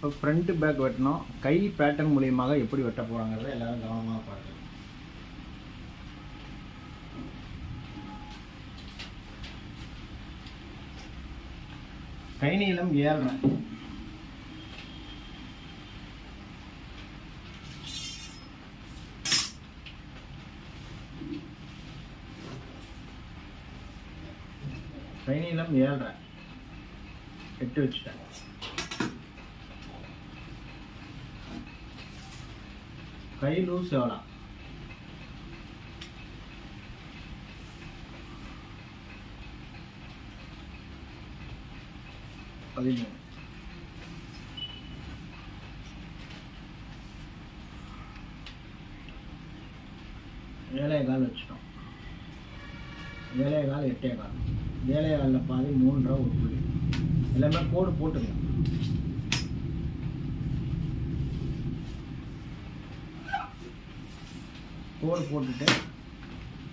இப்போ front back வெட்டணும். கை pattern மூலியமாக எப்படி வெட்ட போகிறாங்கிறத எல்லாரும் கவனமாக பாருங்க கை நீளம் ஏறுறேன். கை நீளம் ஏழ்ரை எட்டு வச்சுட்டேன். கை லூஸ் எவ்வளோ பதிமூணு. ஏழே கால் வச்சுட்டோம். ஏழே கால் எட்டே கால் ஏழே காலில் பாதி மூணு ரூபா ஒரு புள்ளி. எல்லாமே கோடு போட்டுக்கலாம் கோடு போட்டுட்டு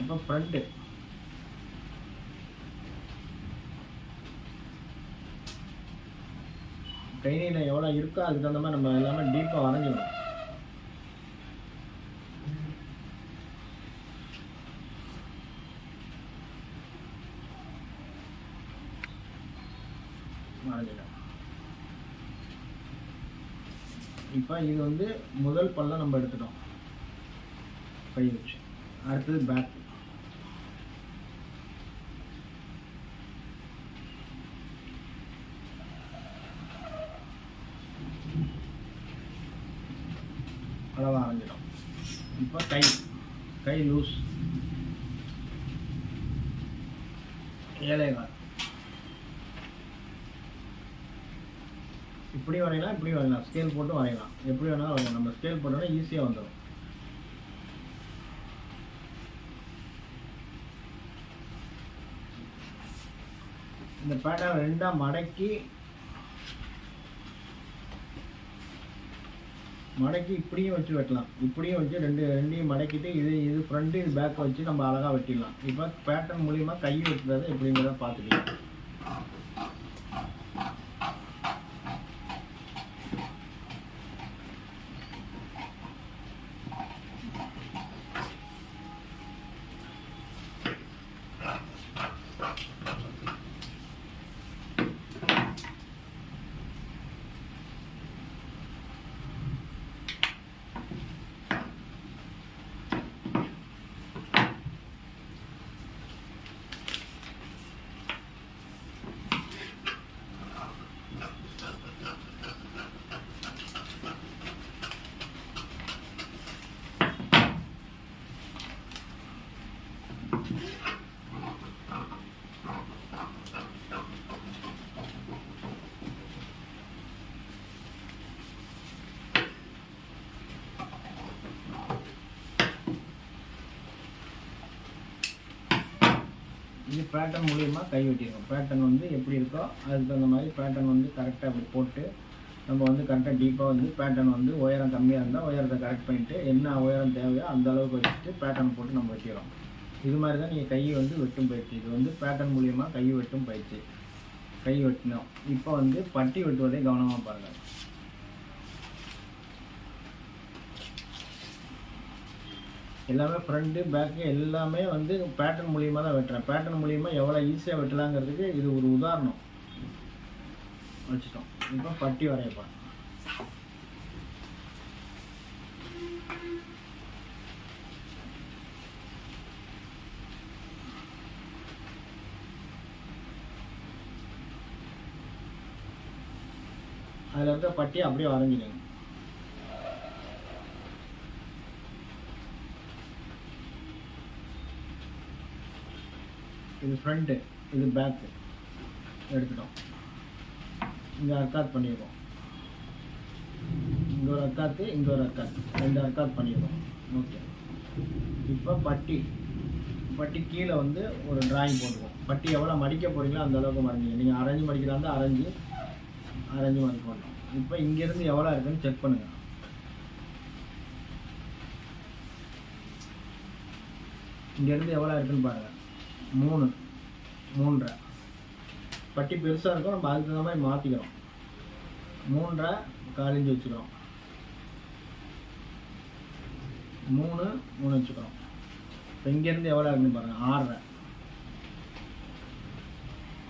இப்போ ஃப்ரண்ட்டு கைனியில் எவ்வளோ இருக்கோ அதுக்கு தகுந்த மாதிரி நம்ம எல்லாமே டீப்பாக வரைஞ்சிடும் வரைஞ்சிடலாம் இப்போ இது வந்து முதல் பல்ல நம்ம எடுத்துட்டோம். கை இன்ச் அடுத்தது பேக் அளவாக அரைஞ்சிடும் இப்போ கை. கை லூஸ் ஏழேகால் இப்படி வரையலாம் இப்படி வரையலாம். ஸ்கேல் போட்டு வரையலாம். எப்படி வேணாலும் வரையலாம். நம்ம ஸ்கேல் போட்டோன்னா ஈஸியாக வந்துடும் இந்த பேட்டர்ன் ரெண்டாக மடக்கி மடக்கி இப்படியும் வச்சு வெட்டலாம். இப்படியும் வச்சு ரெண்டு ரெண்டையும் மடக்கிட்டு இது இது ஃப்ரண்ட்டு இது பேக்கை வச்சு நம்ம அழகாக வெட்டிடலாம். இப்போ பேட்டர்ன் மூலிமா கை வெட்டுறது எப்படிங்கிறத பார்த்துக்கலாம். இது பேட்டர்ன் மூலியமாக கை வெட்டியிருக்கோம் பேட்டர்ன் வந்து எப்படி இருக்கோ அதுக்கு தகுந்த மாதிரி பேட்டர்ன் வந்து கரெக்டாக அப்படி போட்டு நம்ம வந்து கரெக்டாக டீப்பாக வந்து பேட்டர்ன் வந்து உயரம் கம்மியாக இருந்தால் உயரத்தை கரெக்ட் பண்ணிட்டு என்ன உயரம் தேவையோ அந்த அளவுக்கு வச்சுட்டு பேட்டர்ன் போட்டு நம்ம வெட்டிடுறோம். இது மாதிரி தான் நீங்கள் கையை வந்து வெட்டும் பயிற்சி. இது வந்து பேட்டர்ன் மூலியமாக கை வெட்டும் பயிற்சி. கை வெட்டினோம். இப்போ வந்து பட்டி வெட்டுவதை கவனமாக பாருங்கள் எல்லாமே ஃப்ரண்ட்டு பேக்கு எல்லாமே வந்து பேட்டர்ன் மூலியமாக தான் வெட்டுறேன். பேட்டர்ன் மூலியமாக எவ்வளோ ஈஸியாக வெட்டலாங்கிறதுக்கு இது ஒரு உதாரணம். வச்சுட்டோம். இப்போ பட்டி வரையப்பேன் அதில் இருக்க பட்டியை அப்படியே வரைஞ்சிடுங்க இது ஃப்ரண்ட்டு இது பேக்கு எடுத்துட்டோம். இங்கே அர்க்காத் பண்ணிடுவோம் இங்கே ஒரு அக்காத்து இங்கே ஒரு அக்காத்து ரெண்டு அக்காத் பண்ணிடுவோம் ஓகே இப்போ பட்டி. பட்டி கீழே வந்து ஒரு டிராயிங் போடுவோம். பட்டி எவ்வளோ மடிக்க போகிறீங்களோ அந்த அளவுக்கு மடிங்க. நீங்கள் அரைஞ்சு மடிக்கிறா இருந்தால் அரைஞ்சு அரைஞ்சு மடிக்கணும். இப்போ இங்கேருந்து எவ்வளோ இருக்குன்னு செக் பண்ணுங்கள் இங்கேருந்து எவ்வளோ இருக்குன்னு பாருங்கள் மூணு மூன்றரை. பட்டி பெருசாக இருக்கும் நம்ம அதுக்கு தகுந்த மாதிரி மாற்றிக்கிறோம் மூன்றரை காலிஞ்சு வச்சுக்கிறோம் மூணு மூணு வச்சுக்கிறோம் இப்போ இங்கேருந்து எவ்வளோ இருக்குன்னு பாருங்கள் ஆறரை.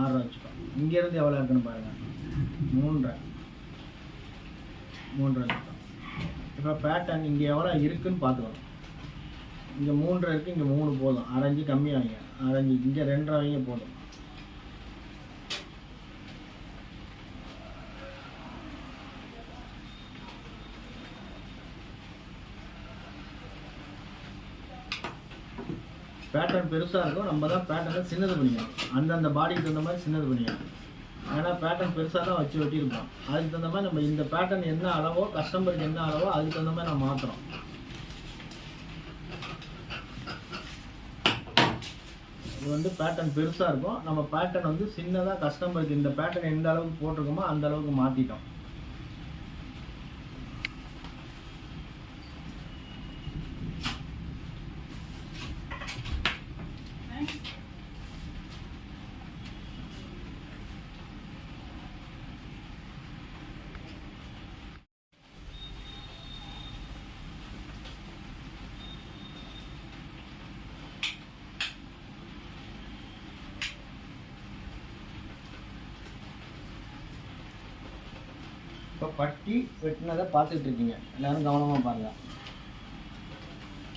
ஆறரை வச்சுக்கிறோம் இங்கேருந்து எவ்வளோ இருக்குன்னு பாருங்கள் மூன்றரை. மூன்றரை வச்சுக்கிறோம் இப்போ பேட்டர்ன் இங்கே எவ்வளோ இருக்குன்னு பார்த்துக்கிறோம் இங்கே மூன்று இருக்குது இங்கே மூணு போதும். அரைஞ்சி கம்மியாகிங்க அரைஞ்சி இங்கே ரெண்டரை வைங்க போதும். பேட்டர்ன் பெருசாக இருக்கும். நம்ம தான் பேட்டர்னை சின்னது பண்ணிக்கணும். அந்தந்த பாடிக்கு தகுந்த மாதிரி சின்னது பண்ணிக்கணும். ஏன்னா பேட்டர்ன் பெருசாக தான் வச்சு வெட்டியிருப்போம் அதுக்கு தகுந்த மாதிரி நம்ம இந்த பேட்டர்ன் என்ன அளவோ கஸ்டமருக்கு என்ன அளவோ அதுக்கு தகுந்த மாதிரி நம்ம மாற்றுறோம் இது வந்து பேட்டர்ன் பெருசாக இருக்கும். நம்ம பேட்டர்ன் வந்து சின்னதாக கஸ்டமருக்கு இந்த பேட்டர்ன் எந்த அளவுக்கு போட்டிருக்கோமோ அந்த அளவுக்கு மாற்றிட்டோம் இப்போ பட்டி வெட்டினதை பார்த்துட்டு இருக்கீங்க. எல்லாரும் கவனமாக பாருங்கள்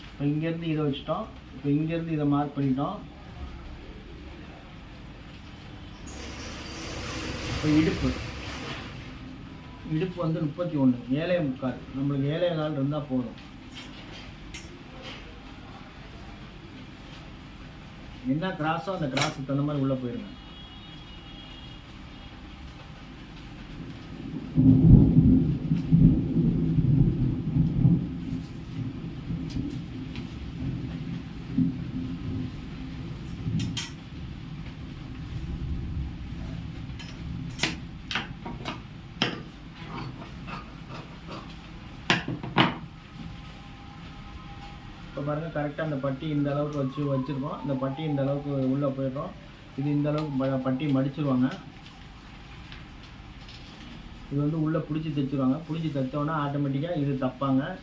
இப்போ இங்கேருந்து இதை வச்சுட்டோம். இப்போ இங்கேருந்து இதை மார்க் பண்ணிட்டோம். இப்போ இடுப்பு. இடுப்பு வந்து முப்பத்தி ஒன்று ஏழை முக்கால். நம்மளுக்கு ஏழை நாள் இருந்தால் போதும். என்ன கிராஸோ அந்த கிராஸுக்கு தகுந்த மாதிரி உள்ளே போயிடுங்க பாருங்கள் கரெக்டாக அந்த பட்டி இந்த அளவுக்கு வச்சு வச்சுருக்கோம். இந்த பட்டி இந்த அளவுக்கு உள்ளே போயிடுறோம். இது இந்த அளவுக்கு ப- பட்டி மடிச்சிருவாங்க. இது வந்து உள்ளே பிடிச்சி தைச்சிருவாங்க. பிடிச்சி தைச்சோன்னா ஆட்டோமேட்டிக்காக இது தப்பாங்க.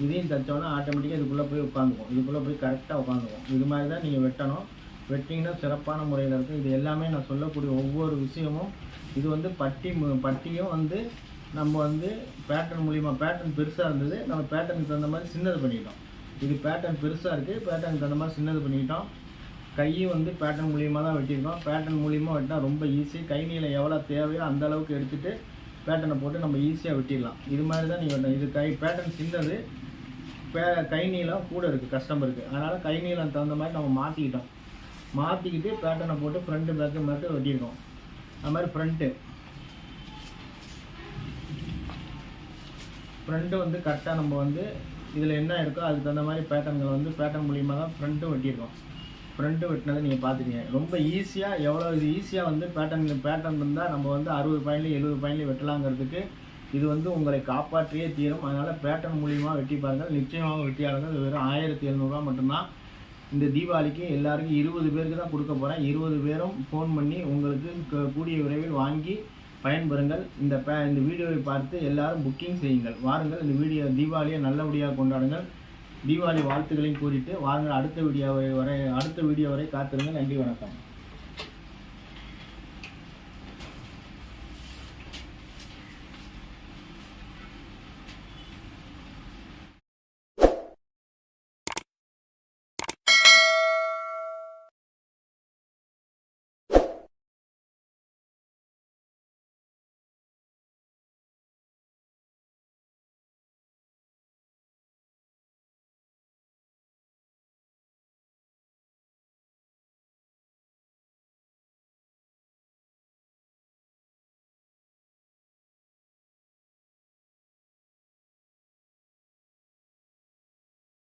இதையும் தைச்சோன்னா ஆட்டோமேட்டிக்காக இதுக்குள்ளே போய் உட்காந்துக்கும். இதுக்குள்ளே போய் கரெக்டாக உட்காந்துக்கும். இது மாதிரி தான் நீங்கள் வெட்டணும். வெட்டிங்கன்னா சிறப்பான முறையில் இருக்கும் இது எல்லாமே நான் சொல்லக்கூடிய ஒவ்வொரு விஷயமும் இது வந்து பட்டி மு- பட்டியும் வந்து நம்ம வந்து பேட்டர்ன் மூலிமா பேட்டர்ன் பெருசாக இருந்தது. நம்ம பேட்டர்னுக்கு தகுந்த மாதிரி சின்னது பண்ணிட்டோம். இது பேட்டர்ன் பெருசாக இருக்குது பேட்டர்னுக்கு தகுந்த மாதிரி சின்னது பண்ணிக்கிட்டோம். கையும் வந்து பேட்டர்ன் மூலியமாக தான் வெட்டியிருக்கோம். பேட்டர்ன் மூலியமாக வெட்டினா ரொம்ப ஈஸி கை நீளம் எவ்வளோ தேவையோ அந்த அளவுக்கு எடுத்துகிட்டு பேட்டர்னை போட்டு நம்ம ஈஸியாக வெட்டிடலாம். இது மாதிரி தான் நீங்கள் வெட்டணும் இது கை பேட்டர்ன் சின்னது. பே கை நீளம் கூட இருக்குது கஸ்டமருக்கு அதனால் கை நீளம் தகுந்த மாதிரி நம்ம மாற்றிக்கிட்டோம் மாற்றிக்கிட்டு பேட்டர்னை போட்டு ஃப்ரண்ட்டு பேக்கு மட்டும் வெட்டியிருக்கோம். அது மாதிரி ஃப்ரண்ட்டு ஃப்ரண்ட்டு வந்து கரெக்டாக நம்ம வந்து இதில் என்ன இருக்கோ அதுக்கு தகுந்த மாதிரி பேட்டர்ன்கள் வந்து பேட்டர்ன் மூலியமாக தான் ஃப்ரண்ட்டும் வெட்டியிருக்கோம். ஃப்ரண்ட்டு வெட்டினதை நீங்கள் பார்த்துருக்கீங்க ரொம்ப ஈஸியாக எவ்வளோ இது ஈஸியாக வந்து பேட்டர்ன் பேட்டர்ன் இருந்தால் நம்ம வந்து அறுபது பாயிண்ட்லேயும் எழுபது பாயிண்ட்லேயும் வெட்டலாங்கிறதுக்கு இது வந்து உங்களை காப்பாற்றியே தீரும். அதனால் பேட்டர்ன் மூலியமாக வெட்டி பாருங்கள். நிச்சயமாக வெட்டியாளர்கள் வெறும் ஆயிரத்தி எழுநூறுவா மட்டும்தான். இந்த தீபாவளிக்கு எல்லாருக்கும் இருபது பேருக்கு தான் கொடுக்க போகிறேன் இருபது பேரும் ஃபோன் பண்ணி உங்களுக்கு க- கூடிய விரைவில் வாங்கி பயன்பெறுங்கள். இந்த பே இந்த வீடியோவை பார்த்து எல்லாரும் புக்கிங் செய்யுங்கள். வாருங்கள். இந்த வீடியோ தீபாவளியை நல்லபடியாக கொண்டாடுங்கள். தீபாவளி வாழ்த்துக்களையும் கூறிட்டு வாருங்கள். அடுத்த வீடியோவை வரை அடுத்த வீடியோ வரை காத்திருங்கள். நன்றி வணக்கம்.